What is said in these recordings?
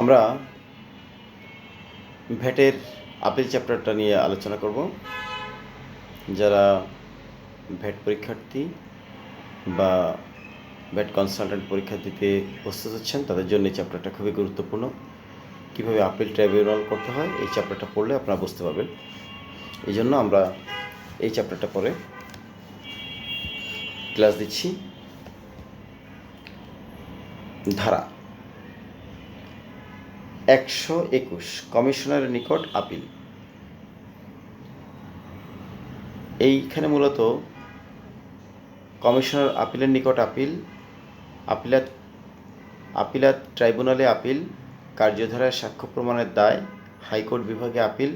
আমরা ভ্যাটের আপিল চ্যাপ্টারটা নিয়ে আলোচনা করব। যারা ভ্যাট পরীক্ষার্থী বা ভ্যাট কনসালটেন্ট পরীক্ষা দিতে প্রস্তুত হচ্ছেন, তাদের জন্য এই চ্যাপ্টারটা খুবই গুরুত্বপূর্ণ। কীভাবে আপিল ট্রাইব্যুনাল করতে হয়, এই চ্যাপ্টারটা পড়লে আপনারা বুঝতে পারবেন। এই জন্য আমরা এই চ্যাপ্টারটা পরে ক্লাস দিচ্ছি। ধারা। একশো একুশ, কমিশনারের নিকট আপিল। এইখানে মূলত কমিশনার আপিলের নিকট আপিল, আপিলাত আপিলাত ট্রাইব্যুনালে আপিল, কার্যধারায় সাক্ষ্য প্রমাণের দায়, হাইকোর্ট বিভাগে আপিল,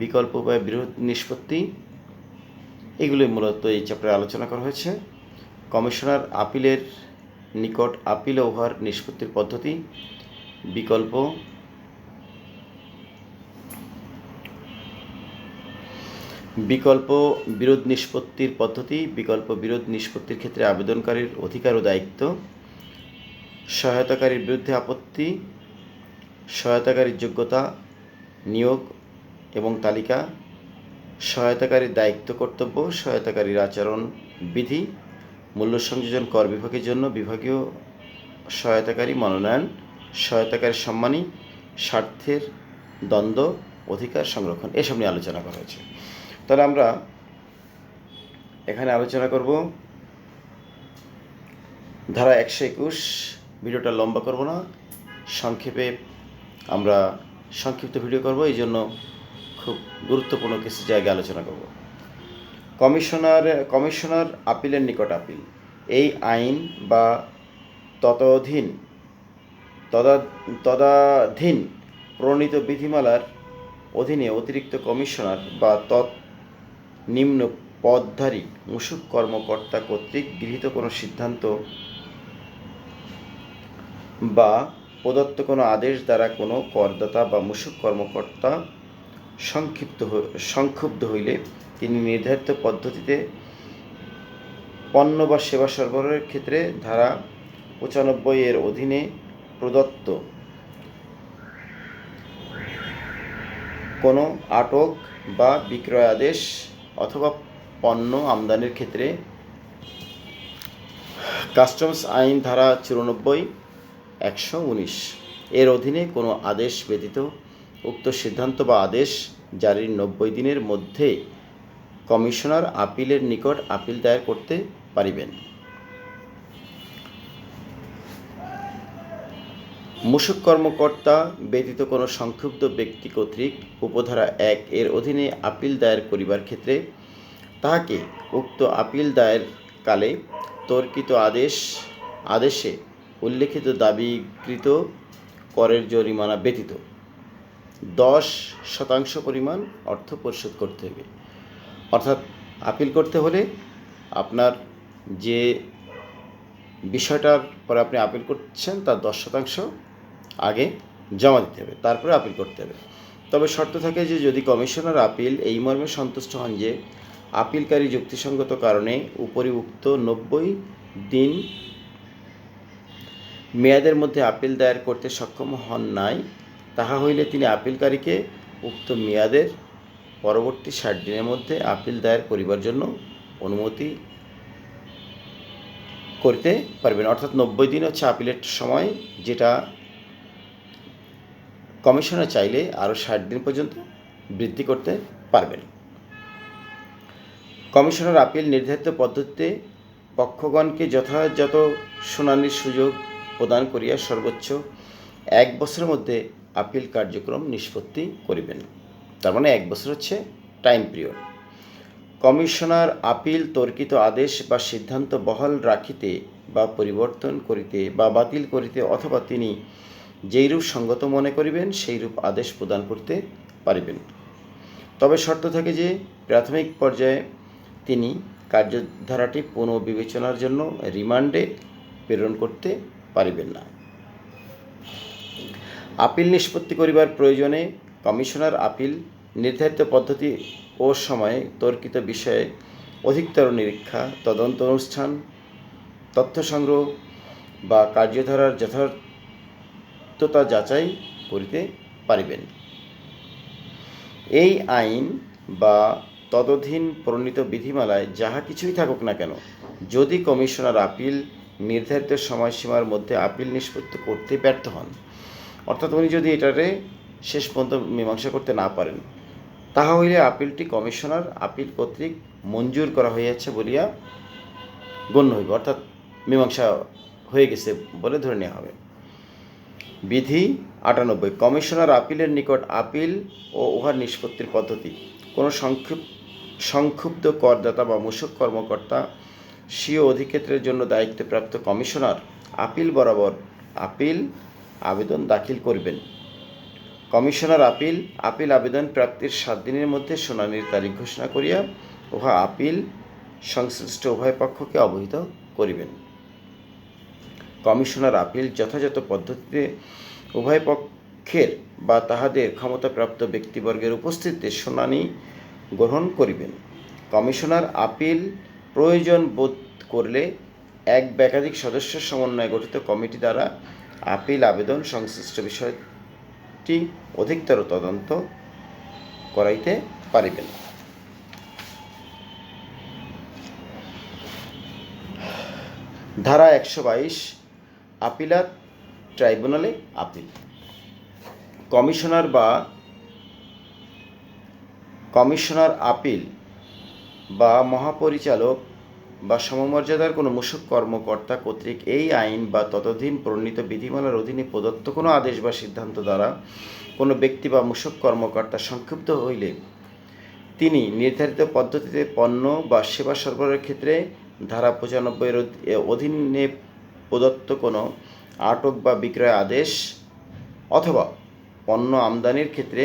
বিকল্প উপায়ে বিরোধ নিষ্পত্তি, এগুলোই মূলত এই চ্যাপ্টারে আলোচনা করা হয়েছে। কমিশনার আপিলের নিকট আপিল ও উহার নিষ্পত্তির পদ্ধতি বিকল্প। বিকল্প বিরোধ নিষ্পত্তির পদ্ধতি, বিকল্প বিরোধ নিষ্পত্তির ক্ষেত্রে আবেদনকারীর অধিকার ও দায়িত্ব, সহায়তাকারীর বিরুদ্ধে আপত্তি, সহায়তাকারীর যোগ্যতা, নিয়োগ এবং তালিকা, সহায়তাকারীর দায়িত্ব কর্তব্য, সহায়তাকারীর আচরণ বিধি, মূল্য সংযোজন কর বিভাগের জন্য বিভাগীয় সহায়তাকারী মনোনয়ন সহায়তাকারী সম্মানী, স্বার্থের দ্বন্দ্ব, অধিকার সংরক্ষণ, এসব নিয়ে আলোচনা করা হয়েছে। তাহলে আমরা এখানে আলোচনা করব ধারা একশো একুশ, ভিডিওটা লম্বা করব না, সংক্ষেপে আমরা সংক্ষিপ্ত ভিডিও করব, এই জন্য খুব গুরুত্বপূর্ণ কিছু জায়গায় আলোচনা করব। কমিশনার কমিশনার আপিলের নিকট আপিল। এই আইন বা ততধীন তদা, তদাধীন প্রণীত বিধিমালার অধীনে অতিরিক্ত কমিশনার বা তৎ নিম্ন পদধারী মুসুক কর্মকর্তা কর্তৃক গৃহীত কোনো সিদ্ধান্ত বা প্রদত্ত কোনো আদেশ দ্বারা কোনো করদাতা বা মুসুক কর্মকর্তা সংক্ষিপ্ত সংক্ষুব্ধ হইলে তিনি নির্ধারিত পদ্ধতিতে পণ্য বা সেবা সরবরাহের ক্ষেত্রে ধারা পঁচানব্বই এর অধীনে প্রদত্ত কোনো আটক বা বিক্রয় আদেশ অথবা পণ্য আমদানির ক্ষেত্রে কাস্টমস আইন ধারা চুরানব্বই, একশো উনিশ এর অধীনে কোনো আদেশ ব্যতীত উক্ত সিদ্ধান্ত বা আদেশ জারির নব্বই দিনের মধ্যে কমিশনার আপিলের নিকট আপিল দায়ের করতে পারিবেন। মূসক কর্মকর্তা ব্যতীত কোনো সংক্ষুব্ধ ব্যক্তি কর্তৃক উপধারা এক এর অধীনে আপিল দায়ের করিবার ক্ষেত্রে তাহাকে উক্ত আপিল দায়ের কালে তর্কিত আদেশ, আদেশে উল্লেখিত দাবিকৃত করের জরিমানা ব্যতীত। দশ শতাংশ পরিমাণ অর্থ পরিশোধ করতে হবে। অর্থাৎ আপিল করতে হলে আপনার যে বিষয়টার পরে আপনি আপিল করছেন তার দশ শতাংশ আগে জমা দিতে হবে, তারপরে আপিল করতে হবে। তবে শর্ত থাকে যে, যদি কমিশনার আপিল এই মর্মে সন্তুষ্ট হন যে আপিলকারী যুক্তিসঙ্গত কারণে উপরিউক্ত নব্বই দিন মেয়াদের মধ্যে আপিল দায়ের করতে সক্ষম হন নাই, তাহা হইলে তিনি আপিলকারীকে উক্ত মেয়াদের পরবর্তী ষাট দিনের মধ্যে আপিল দায়ের করিবার জন্য অনুমতি করতে পারবেন। অর্থাৎ নব্বই দিন হচ্ছে আপিলের সময়, যেটা কমিশনার চাইলে আরও ষাট দিন পর্যন্ত বৃদ্ধি করতে পারবেন। কমিশনার আপিল নির্ধারিত পদ্ধতিতে পক্ষগণকে যথাযথ শুনানির সুযোগ প্রদান করিয়া সর্বোচ্চ এক বছরের মধ্যে আপিল কার্যক্রম নিষ্পত্তি করিবেন। তার মানে এক বছর হচ্ছে টাইম পিরিয়ড কমিশনার আপিল তর্কিত আদেশ বা সিদ্ধান্ত বহাল রাখিতে বা পরিবর্তন করিতে বা বাতিল করিতে অথবা তিনি যেইরূপ সঙ্গত মনে করিবেন, সেইরূপ আদেশ প্রদান করতে পারিবেন। তবে শর্ত থাকে যে, প্রাথমিক পর্যায়ে তিনি কার্যধারাটি পুনঃবিবেচনার জন্য রিমান্ডে প্রেরণ করতে পারিবেন না। আপিল নিষ্পত্তি করিবার প্রয়োজনে কমিশনার আপিল নির্ধারিত পদ্ধতি ও সময়ে তর্কিত বিষয়ে অধিকতর নিরীক্ষা, তদন্ত অনুষ্ঠান, তথ্য সংগ্রহ বা কার্যধারার যথার্থ সত্যতা যাচাই করিতে পারিবেন। এই আইন বা তদধীন প্রণীত বিধিমালায় যাহা কিছুই থাকুক না কেন, যদি কমিশনার আপিল নির্ধারিত সময়সীমার মধ্যে আপিল নিষ্পত্তি করতে ব্যর্থ হন, অর্থাৎ উনি যদি এটারে শেষ পর্যন্ত মীমাংসা করতে না পারেন তাহা হইলে আপিলটি কমিশনার আপিল কর্তৃক মঞ্জুর করা হইয়াছে বলিয়া গণ্য হইবে, অর্থাৎ মীমাংসা হয়ে গেছে বলে ধরে নেওয়া হবে। বিধি আটানব্বই। কমিশনার আপিলের নিকট আপিল ও উহার নিষ্পত্তির পদ্ধতি। কোনো সংক্ষিপ্ত সংক্ষুব্ধ করদাতা বা মূসক কর্মকর্তা স্বীয় অধিক্ষেত্রের জন্য দায়িত্বপ্রাপ্ত কমিশনার আপিল বরাবর আপিল আবেদন দাখিল করবেন। কমিশনার আপিল আপিল আবেদন প্রাপ্তির সাত দিনের মধ্যে শুনানির তারিখ ঘোষণা করিয়া উহা আপিল সংশ্লিষ্ট উভয় পক্ষকে অবহিত করিবেন। কমিশনার আপিল যথাযথ পদ্ধতিতে উভয় পক্ষের বা তাহাদের ক্ষমতাপ্রাপ্ত ব্যক্তিবর্গের উপস্থিতিতে শুনানি গ্রহণ করিবেন। কমিশনার আপিল প্রয়োজন বোধ করলে এক একাধিক সদস্য সমন্বয়ে গঠিত কমিটি দ্বারা আপিল আবেদন সংশ্লিষ্ট বিষয়টি অধিকতর তদন্ত করাইতে পারিবেন। ধারা একশো বাইশ আপিলাত ট্রাইব্যুনালে আপিল। কমিশনার বা কমিশনার আপিল বা মহাপরিচালক বা সমমর্যাদার কোনো মূসক কর্মকর্তা কর্তৃক এই আইন বা ততধীন প্রণীত বিধিমালার অধীনে প্রদত্ত কোনো আদেশ বা সিদ্ধান্ত দ্বারা কোনো ব্যক্তি বা মূসক কর্মকর্তা সংক্ষিপ্ত হইলে তিনি নির্ধারিত পদ্ধতিতে পণ্য বা সেবা সরবরাহের ক্ষেত্রে ধারা পঁচানব্বইয়ের অধীনে প্রদত্ত কোনো আটক বা বিক্রয় আদেশ অথবা পণ্য আমদানির ক্ষেত্রে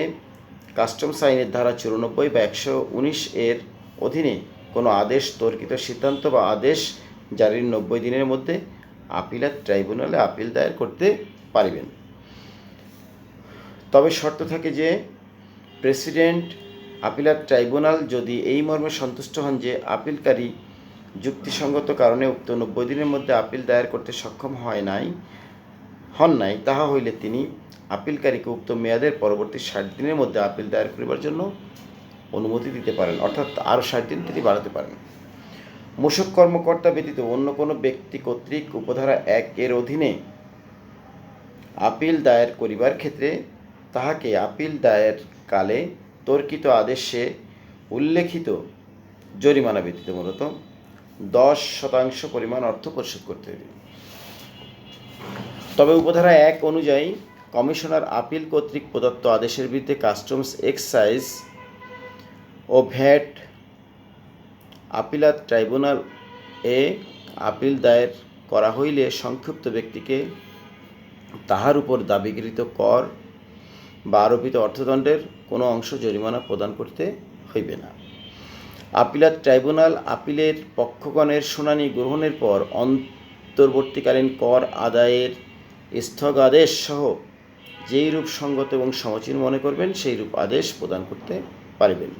কাস্টমস আইনের ধারা চুরানব্বই বা একশো উনিশ এর অধীনে কোনো আদেশ, তর্কিত সিদ্ধান্ত বা আদেশ জারির নব্বই দিনের মধ্যে আপিলাত ট্রাইব্যুনালে আপিল দায়ের করতে পারিবেন। তবে শর্ত থাকে যে, প্রেসিডেন্ট আপিলার ট্রাইব্যুনাল যদি এই মর্মে সন্তুষ্ট হন যে আপিলকারী যুক্তিসঙ্গত কারণে উক্ত নব্বই দিনের মধ্যে আপিল দায়ের করতে সক্ষম হয় নাই, হন নাই, তাহা হইলে তিনি আপিলকারীকে উক্ত মেয়াদের পরবর্তী ষাট দিনের মধ্যে আপিল দায়ের করিবার জন্য অনুমতি দিতে পারেন, অর্থাৎ আরও ষাট দিন তিনি বাড়াতে পারেন। মূসক কর্মকর্তা ব্যতীত অন্য কোনো ব্যক্তি কর্তৃক উপধারা এক এর অধীনে আপিল দায়ের করিবার ক্ষেত্রে তাহাকে আপিল দায়ের কালে তর্কিত আদেশে উল্লেখিত জরিমানা ব্যতীত মূলত দশ শতাংশ পরিমাণ অর্থ পরিশোধ করতে হবে। তবে উপধারা এক অনুযায়ী, কমিশনার আপিল কর্তৃক প্রদত্ত আদেশের বিরুদ্ধে কাস্টমস এক্সাইজ ও ভ্যাট আপিলাত ট্রাইব্যুনাল এ আপিল দায়ের করা হইলে সংক্ষিপ্ত ব্যক্তিকে তাহার উপর দাবিকৃত কর বা আরোপিত অর্থদণ্ডের কোনো অংশ জরিমানা প্রদান করতে হইবে না। আপিলাত ট্রাইব্যুনাল আপিলের পক্ষগণের শুনানি গ্রহণের পর অন্তর্বর্তীকালীন কর আদায়ের স্থগাদেশ সহ যেই রূপ সঙ্গত এবং সমচীন মনে করবেন, সেই রূপ আদেশ প্রদান করতে পারবেন।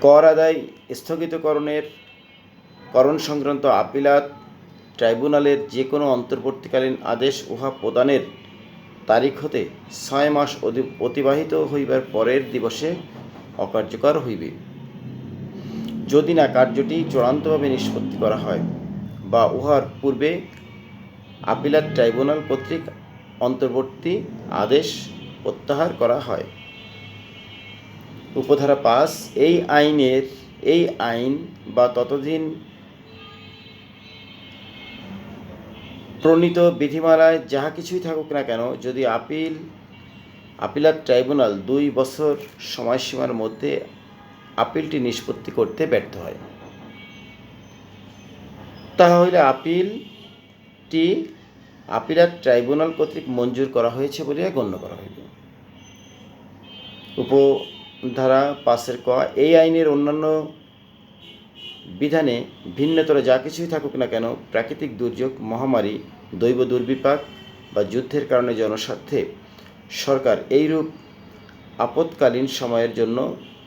কর আদায় স্থগিতকরণের করণ সংক্রান্ত আপিলাত ট্রাইব্যুনালের যে কোনো অন্তর্বর্তীকালীন আদেশ উহা প্রদানের তারিখ হতে ছয় মাস অতিবাহিত হইবার পরের দিবসে অকার্যকর হইবে। যদি না কার্যটি চূড়ান্তভাবে নিষ্পত্তি করা হয় বা উহার পূর্বে আপিলার ট্রাইব্যুনাল কর্তৃক অন্তর্বর্তী আদেশ প্রত্যাহার করা হয়। উপধারা পাঁচ, এই আইনের, এই আইন বা ততদিন প্রণীত বিধিমালায় যাহা কিছুই থাকুক না কেন, যদি আপিল আপিলার ট্রাইব্যুনাল দুই বছর সময়সীমার মধ্যে আপিলটি নিষ্পত্তি করতে ব্যর্থ হয়। তাহা হইলে আপিলটি আপিলার ট্রাইব্যুনাল কর্তৃক মঞ্জুর করা হয়েছে বলিয়া গণ্য করা হইবে। উপধারা পাঁচের ক, এই আইনের অন্যান্য বিধানে ভিন্নতর যা কিছুই থাকুক না কেন, প্রাকৃতিক দুর্যোগ, মহামারী, দৈব দুর্বিপাক বা যুদ্ধের কারণে জনস্বার্থে সরকার এইরূপ আপৎকালীন সময়ের জন্য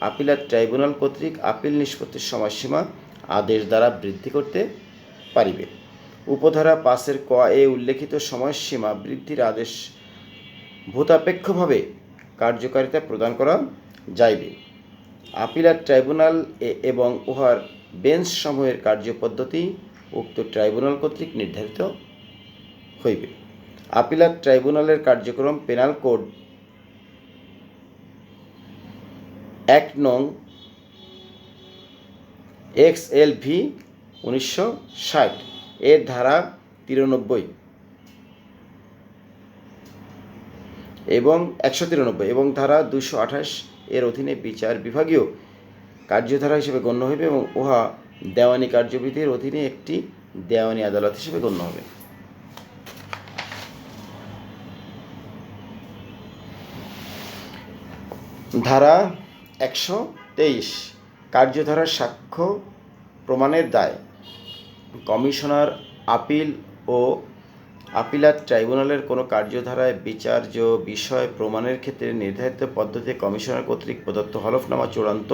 আপিলার ট্রাইব্যুনাল কর্তৃক আপিল নিষ্পত্তির সময়সীমা আদেশ দ্বারা বৃদ্ধি করতে পারিবে। উপধারা পাঁচের ক এ উল্লেখিত সময়সীমা বৃদ্ধির আদেশ ভূতাপেক্ষভাবে কার্যকারিতা প্রদান করা যাইবে। আপিলার ট্রাইব্যুনাল এবং উহার বেঞ্চ সমূহের কার্যপদ্ধতি উক্ত ট্রাইব্যুনাল কর্তৃক নির্ধারিত হইবে। আপিলার ট্রাইব্যুনালের কার্যক্রম পেনাল কোড এক নং এক্স এল ভি উনিশশো ষাট, এর ধারা তিরানব্বই এবং একশো তিরানব্বই এবং ধারা দুশো আঠাশ এর অধীনে বিচার বিভাগীয় কার্যধারা হিসেবে গণ্য হইবে এবং উহা দেওয়ানি কার্যবিধির অধীনে একটি দেওয়ানি আদালত হিসেবে গণ্য হবে। ধারা একশো তেইশ, কার্যধারার সাক্ষ্য প্রমাণের দায়। কমিশনার আপিল ও আপিলাত ট্রাইব্যুনালের কোনো কার্যধারায় বিচার্য বিষয় প্রমাণের ক্ষেত্রে নির্ধারিত পদ্ধতিতে কমিশনার কর্তৃক প্রদত্ত হলফনামা চূড়ান্ত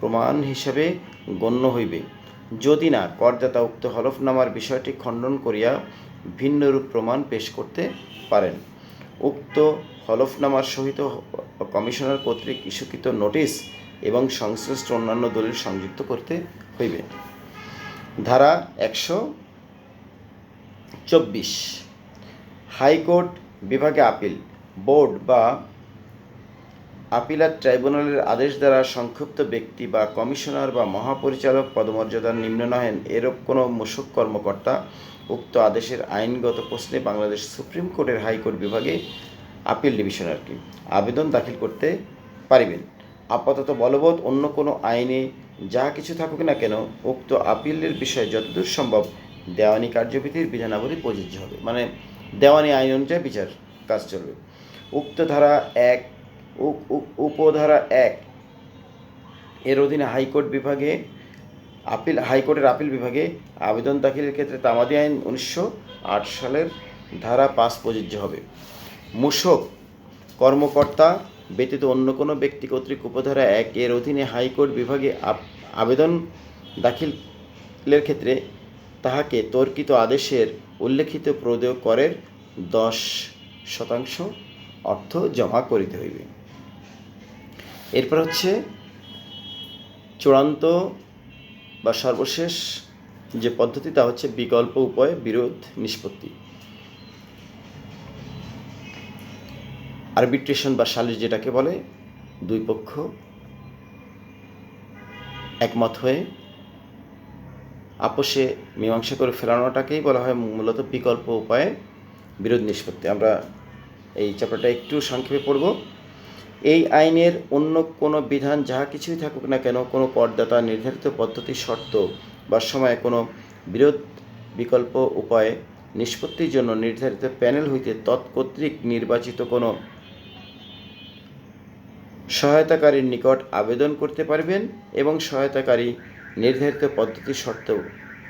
প্রমাণ হিসাবে গণ্য হইবে। যদি না, করদাতা উক্ত হলফনামার বিষয়টি খণ্ডন করিয়া ভিন্নরূপ প্রমাণ পেশ করতে পারেন। উক্ত হলফনামার সহিত কমিশনার কর্তৃক ইস্যুকৃত নোটিশ এবং সংশ্লিষ্ট অন্যান্য দলিল সংযুক্ত করতে হইবে। ধারা একশো চব্বিশ। হাইকোর্ট বিভাগে আপিল, বোর্ড বা আপিলাত ট্রাইব্যুনালের আদেশ দ্বারা সংক্ষুব্ধ ব্যক্তি বা কমিশনার বা মহাপরিচালক পদমর্যাদার নিম্ন নহেন এরূপ কোনো মূসক কর্মকর্তা উক্ত আদেশের আইনগত প্রশ্নে বাংলাদেশ সুপ্রিম কোর্টের হাইকোর্ট বিভাগে আপিল ডিভিশন আর কি আবেদন দাখিল করতে পারিবেন। আপাতত বলবৎ অন্য কোনো আইনে যা কিছু থাকুক না কেন উক্ত আপিলের বিষয়ে যতদূর সম্ভব দেওয়ানি কার্যবিধির বিধানাবলী প্রযোজ্য হবে। মানে দেওয়ানি আইন অনুযায়ী বিচার কাজ চলবে। উক্ত ধারা এক উপধারা এক। এর অধীনে হাইকোর্ট বিভাগে আপিল, হাইকোর্টের আপিল বিভাগে আবেদন দাখিলের ক্ষেত্রে তামাদি আইন উনিশশো আট সালের ধারা পাঁচ প্রযোজ্য হবে। মূসক, কর্মকর্তা ব্যতীত অন্য কোনো ব্যক্তি কর্তৃক উপধারা এক। এর অধীনে হাইকোর্ট বিভাগে আবেদন দাখিলের ক্ষেত্রে তাহাকে তর্কিত আদেশের উল্লেখিত প্রদেয় করের দশ শতাংশ অর্থ জমা করিতে হইবে। এরপর হচ্ছে চূড়ান্ত বা সর্বশেষ যে পদ্ধতি, তা হচ্ছে বিকল্প উপায়, বিরোধ, নিষ্পত্তি। আরবিট্রেশন বা সালিশ যেটাকে বলে, দুই পক্ষ একমত হয়ে আপোষে মীমাংসা করে ফেলানোটাকেই বলা হয় মূলত বিকল্প উপায়ে, বিরোধ, নিষ্পত্তি। আমরা এই চ্যাপ্টারটা একটু সংক্ষেপে পড়ব। এই আইনের অন্য কোনো বিধান যাহা কিছুই থাকুক না কেন, কোনো করদাতা নির্ধারিত পদ্ধতি, শর্ত বা সময়ে কোনো বিরোধ বিকল্প উপায়ে নিষ্পত্তির জন্য নির্ধারিত প্যানেল হইতে তৎকর্তৃক নির্বাচিত কোনো সহায়তাকারীর নিকট আবেদন করতে পারবেন এবং সহায়তাকারী নির্ধারিত পদ্ধতি, শর্ত,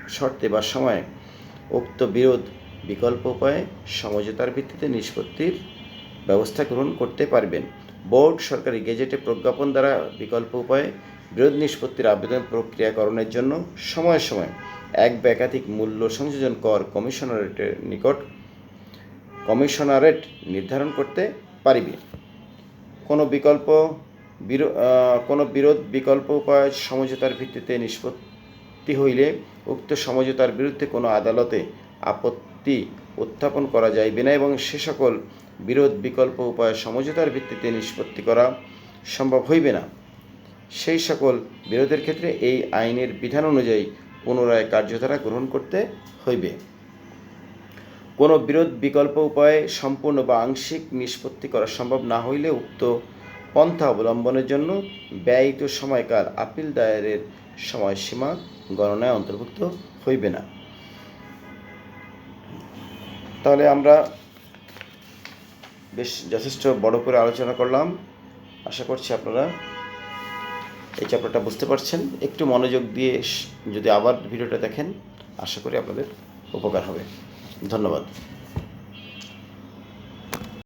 শর্তে বা সময়ে উক্ত বিরোধ বিকল্প উপায়ে সমঝোতার ভিত্তিতে নিষ্পত্তির ব্যবস্থা গ্রহণ করতে পারবেন। বোর্ড, সরকারি গেজেটে প্রজ্ঞাপন দ্বারা বিকল্প উপায়ে বিরোধ নিষ্পত্তির আবেদন প্রক্রিয়াকরণের জন্য সময়ে সময়ে এক বা একাধিক মূল্য সংযোজন কর কমিশনারেটের নিকট কমিশনারেট নির্ধারণ করতে পারিবে। কোনো বিকল্প কোনো বিরোধ বিকল্প উপায় সমঝোতার ভিত্তিতে নিষ্পত্তি হইলে উক্ত সমঝোতার বিরুদ্ধে কোনো আদালতে আপত্তি উত্থাপন করা যাইবে না এবং সে সকল বিরোধ, বিকল্প উপায়, সমঝোতার ভিত্তিতে নিষ্পত্তি করা সম্ভব হইবে না। সেই সকল বিরোধের ক্ষেত্রে এই আইনের বিধান অনুযায়ী পুনরায় কার্যধারা গ্রহণ করতে হইবে। কোনো বিরোধ, বিকল্প উপায়ে সম্পূর্ণ বা আংশিক নিষ্পত্তি করা সম্ভব না হইলে উক্ত পন্থা অবলম্বনের জন্য ব্যয়িত সময়কাল আপিল দায়েরের সময়সীমা গণনায় অন্তর্ভুক্ত হইবে না। তাহলে আমরা বেশ যথেষ্ট বড় করে আলোচনা করলাম। আশা করছি আপনারা এই চ্যাপ্টারটা বুঝতে পারছেন। একটু মনোযোগ দিয়ে যদি আবার ভিডিওটা দেখেন, আশা করি আপনাদের উপকার হবে। ধন্যবাদ।